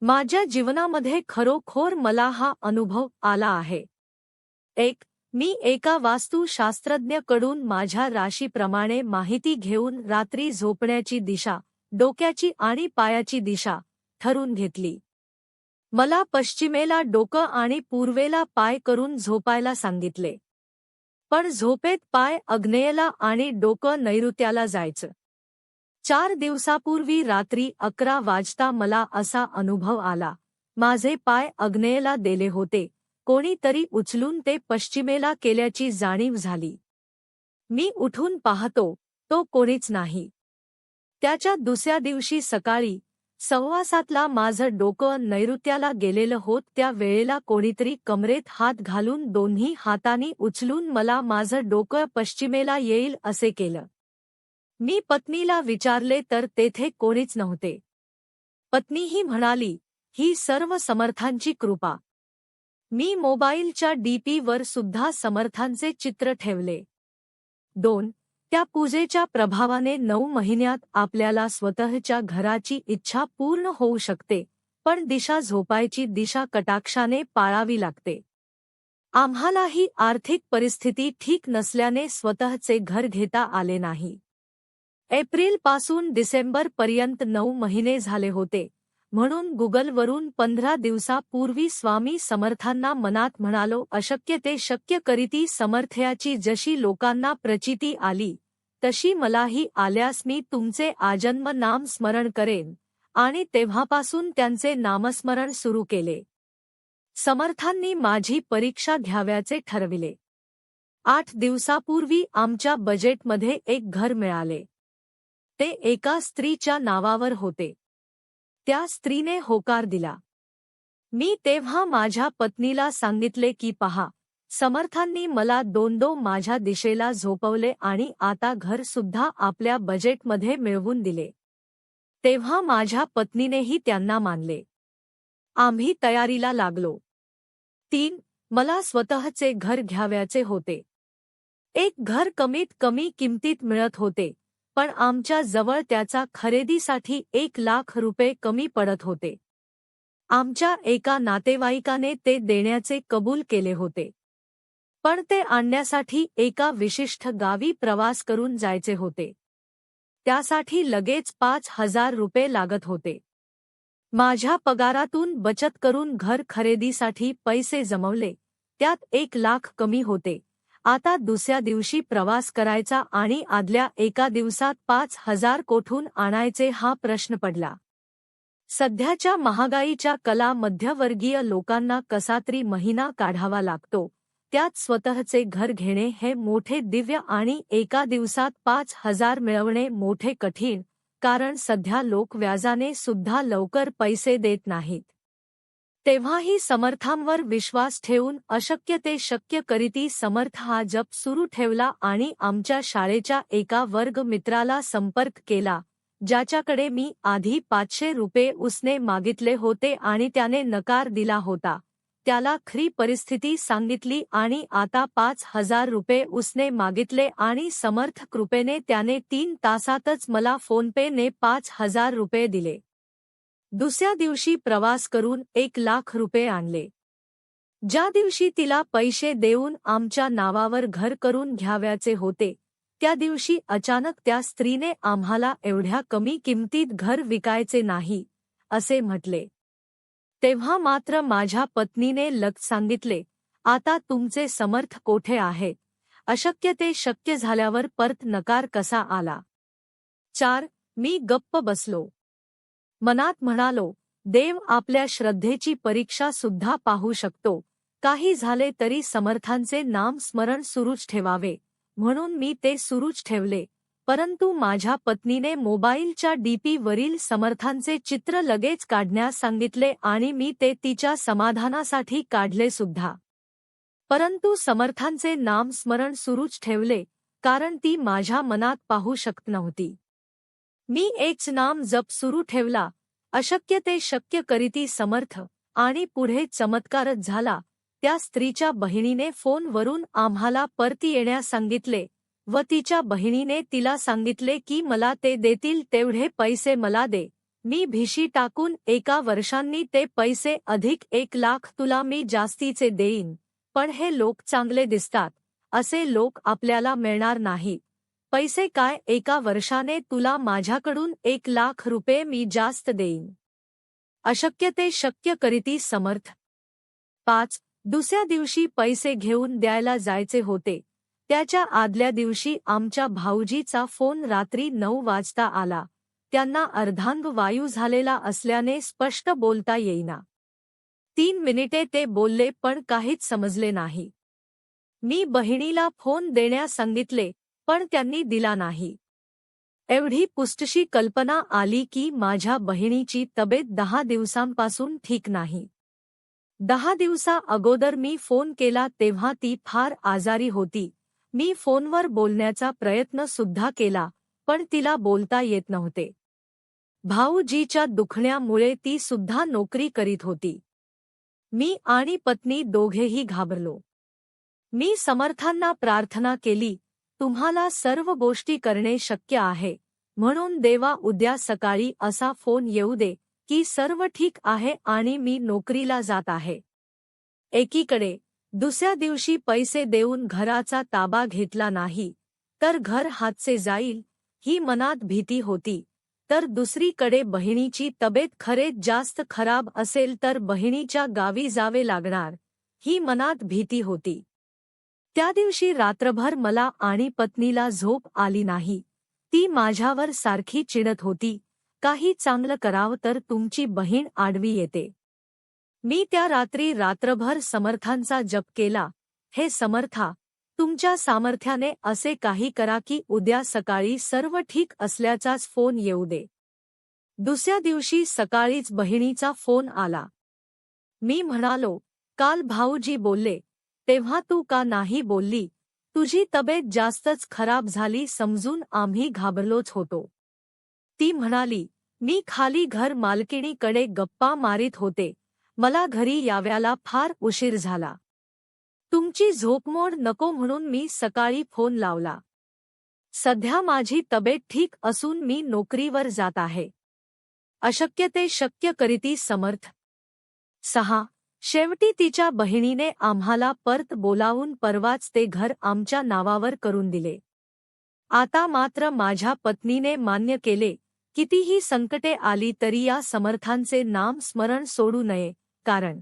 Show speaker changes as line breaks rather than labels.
माझ्या जीवनामध्ये खरोखर मला हा अनुभव आला आहे. एक मी एका वास्तुशास्त्रज्ञकडून माझ्या राशीप्रमाणे माहिती घेऊन रात्री झोपण्याची दिशा डोक्याची आणि पायाची दिशा ठरून घेतली. मला पश्चिमेला डोकं आणि पूर्वेला पाय करून झोपायला सांगितले. पण झोपेत पाय अग्नेयला आणि डोकं नैऋत्याला जायचं. चार दिवसापूर्वी रात्री अकरा वाजता मला असा अनुभव आला. माझे पाय अग्नेयला दिले होते. कोणीतरी उचलून ते पश्चिमेला केल्याची जाणीव झाली. मी उठून पाहतो तो कोणीच नाही. त्याच्या दुसऱ्या दिवशी सकाळी सव्वा सातला माझं डोकं नैऋत्याला गेलेलं होत त्या वेळेला कोणीतरी कमरेत हात घालून दोन्ही हातांनी उचलून मला माझं डोकं पश्चिमेला येईल असे केलं. मी पत्नीला विचारले तर तेथे कोणीच नव्हते. पत्नीही म्हणाली ही सर्व समर्थांची कृपा. मी मोबाईलच्या डीपीवर सुद्धा समर्थांचे चित्र ठेवले. दोन त्या पूजेच्या प्रभावाने नऊ महिन्यात आपल्याला स्वतःच्या घराची इच्छा पूर्ण होऊ शकते पण दिशा झोपायची दिशा कटाक्षाने पाळावी लागते. आम्हालाही आर्थिक परिस्थिती ठीक नसल्याने स्वतःचे घर घेता आले नाही. एप्रिलपासून डिसेंबरपर्यंत नऊ महिने झाले होते. म्हणून गुगलवरून पंधरा दिवसापूर्वी स्वामी समर्थांना मनात म्हणालो अशक्य ते शक्य करीती समर्थयाची जशी लोकांना प्रचिती आली तशी मलाही आल्यास मी तुमचे आजन्म नाम स्मरण करेन. आणि तेव्हापासून त्यांचे नामस्मरण सुरू केले. समर्थांनी माझी परीक्षा घ्याव्याचे ठरविले. आठ दिवसापूर्वी आमच्या बजेटमध्ये एक घर मिळाले. ते एका स्त्रीच्या नावावर होते. त्या स्त्रीने होकार दिला. मी तेव्हा माझ्या पत्नीला सांगितले की पहा समर्थांनी मला दोन दो माझ्या दिशेला झोपवले आणि आता घर सुद्धा आपल्या बजेटमध्ये मिळवून दिले. तेव्हा माझ्या पत्नीनेही त्यांना मानले. आम्ही तयारीला लागलो. तीन मला स्वतःचे घर घ्याव्याचे होते. एक घर कमीत कमी किमतीत मिळत होते. पण आमच्या जवळ त्याचा खरेदीसाठी एक लाख रुपये कमी पडत होते. आमच्या एका नातेवाईकाने ते देण्याचे कबूल केले होते. पण ते आणण्यासाठी एका विशिष्ट गावी प्रवास करून जायचे होते. त्यासाठी लगेच पाच हजार रुपये लागत होते. माझ्या पगारातून बचत करून घर खरेदीसाठी पैसे जमवले त्यात एक लाख कमी होते. आता दुसऱ्या दिवशी प्रवास करायचा आणि आदल्या एका दिवसात पाच हजार कोठून आणायचे हा प्रश्न पडला. सध्याच्या महागाईच्या कला मध्यवर्गीय लोकांना कसातरी महिना काढावा लागतो. त्यात स्वतःचे घर घेणे हे मोठे दिव्य आणि एका दिवसात पाच हजार मिळवणे मोठे कठीण कारण सध्या लोक व्याजाने सुद्धा लवकर पैसे देत नाहीत. तेव्हाही समर्थांवर विश्वास ठेवून अशक्य ते शक्य करीती समर्थ हा जप सुरू ठेवला आणि आमच्या शाळेच्या एका वर्ग मित्राला संपर्क केला ज्याच्याकडे मी आधी पाचशे रुपये उसने मागितले होते आणि त्याने नकार दिला होता. त्याला खरी परिस्थिती सांगितली आणि आता पाच हजार रुपये उसने मागितले आणि समर्थ कृपेने त्याने तीन तासातच मला फोनपेने पाच हजार रुपये दिले. दुसऱ्या दिवशी प्रवास करून एक लाख रुपये आणले. ज्या दिवशी तिला पैसे देऊन आमच्या नावावर घर करून घ्याव्याचे होते त्या दिवशी अचानक त्या स्त्रीने आम्हाला एवढ्या कमी किमतीत घर विकायचे नाही असे म्हटले. तेव्हा मात्र माझ्या पत्नीने लग सांगितले आता तुमचे समर्थ कोठे आहेत अशक्य ते शक्य झाल्यावर परत नकार कसा आला? चार मी गप्प बसलो. मनात म्हणालो देव आपल्या श्रद्धेची परीक्षा सुद्धा पाहू शकतो. काही झाले तरी समर्थांचे नाम स्मरण सुरूच ठेवावे. म्हणून मी ते सुरूच ठेवले. परंतु माझ्या पत्नीने मोबाईलच्या डीपीवरील समर्थांचे चित्र लगेच काढण्यास सांगितले आणि मी ते तिच्या समाधानासाठी काढले सुद्धा. परंतु समर्थांचे नाम स्मरण सुरूच ठेवले कारण ती माझ्या मनात पाहू शकत नव्हती. मी एकच नाम जप सुरू ठेवला. अशक्य ते शक्य करीती समर्थ आणि पुढे चमत्कारच झाला. त्या स्त्रीच्या बहिणीने फोनवरून आम्हाला परती येण्यास सांगितले व तिच्या बहिणीने तिला सांगितले की मला ते देतील तेवढे पैसे मला दे. मी भिशी टाकून एका वर्षांनी ते पैसे अधिक एक लाख तुला मी जास्तीचे देईन. पण हे लोक चांगले दिसतात. असे लोक आपल्याला मिळणार नाहीत पैसे काय एका वर्षाने तुला माझ्याकडून एक लाख रुपये मी जास्त देईन. अशक्य ते शक्य करीती समर्थ. पाच दुसऱ्या दिवशी पैसे घेऊन द्यायला जायचे होते. त्याच्या आदल्या दिवशी आमच्या भाऊजीचा फोन रात्री नऊ वाजता आला. त्यांना अर्धांग वायू झालेला असल्याने स्पष्ट बोलता येईना. तीन मिनिटे ते बोलले पण काहीच समजले नाही. मी बहिणीला फोन देण्यास सांगितले पण त्यांनी दिला नाही. एवढी पुष्टशी कल्पना आली की माझ्या बहिणीची तब्येत दहा दिवसांपासून ठीक नाही. दहा दिवसा अगोदर मी फ़ोन केला तेव्हा ती फार आजारी होती. मी फोनवर बोलण्याचा प्रयत्न सुद्धा केला, पण तिला बोलता येत नव्हते. भाऊजीच्या दुखण्यामुळे ती सुद्धा नोकरी करीत होती. मी आणि पत्नी दोघेही घाबरलो. मी समर्थांना प्रार्थना केली तुम्हाला सर्व गोष्टी करणे शक्य आहे. म्हणून देवा उद्या सकाळी असा फोन येऊ दे की सर्व ठीक आहे आणि मी नोकरीला जात आहे. एकीकडे दुसऱ्या दिवशी पैसे देऊन घराचा ताबा घेतला नाही तर घर हातचे जाईल ही मनात भीती होती. तर दुसरीकडे बहिणीची तब्येत खरेच जास्त खराब असेल तर बहिणीच्या गावी जावे लागणार ही मनात भीती होती. त्या दिवशी रात्रभर मला आणि पत्नीला झोप आली नाही. ती माझ्यावर सारखी चिडत होती. काही चांगलं करावं तर तुमची बहीण आडवी येते. मी त्या रात्री रात्रभर समर्थांचा जप केला. हे समर्था तुमच्या सामर्थ्याने असे काही करा की उद्या सकाळी सर्व ठीक असल्याचाच फोन येऊ दे. दुसऱ्या दिवशी सकाळीच बहिणीचा फोन आला. मी म्हणालो काल भाऊजी बोलले तेव्हा तू का नाही बोलली? तुझी तब्येत जास्तच खराब झाली समजून आम्ही घाबरलोच होतो. ती म्हणाली मी खाली घर मालकिणीकडे गप्पा मारीत होते. मला घरी याव्याला फार उशीर झाला. तुमची झोपमोड नको म्हणून मी सकाळी फोन लावला. सध्या माझी तब्येत ठीक असून मी नोकरीवर जात आहे. अशक्य ते शक्य करीती समर्थ. सहा शेवटी तिच्या बहिणीने आम्हाला परत बोलावून परवाच ते घर आमच्या नावावर करून दिले. आता मात्र माझ्या पत्नीने मान्य केले कितीही संकटे आली तरी या समर्थांचे नाम स्मरण सोडू नये कारण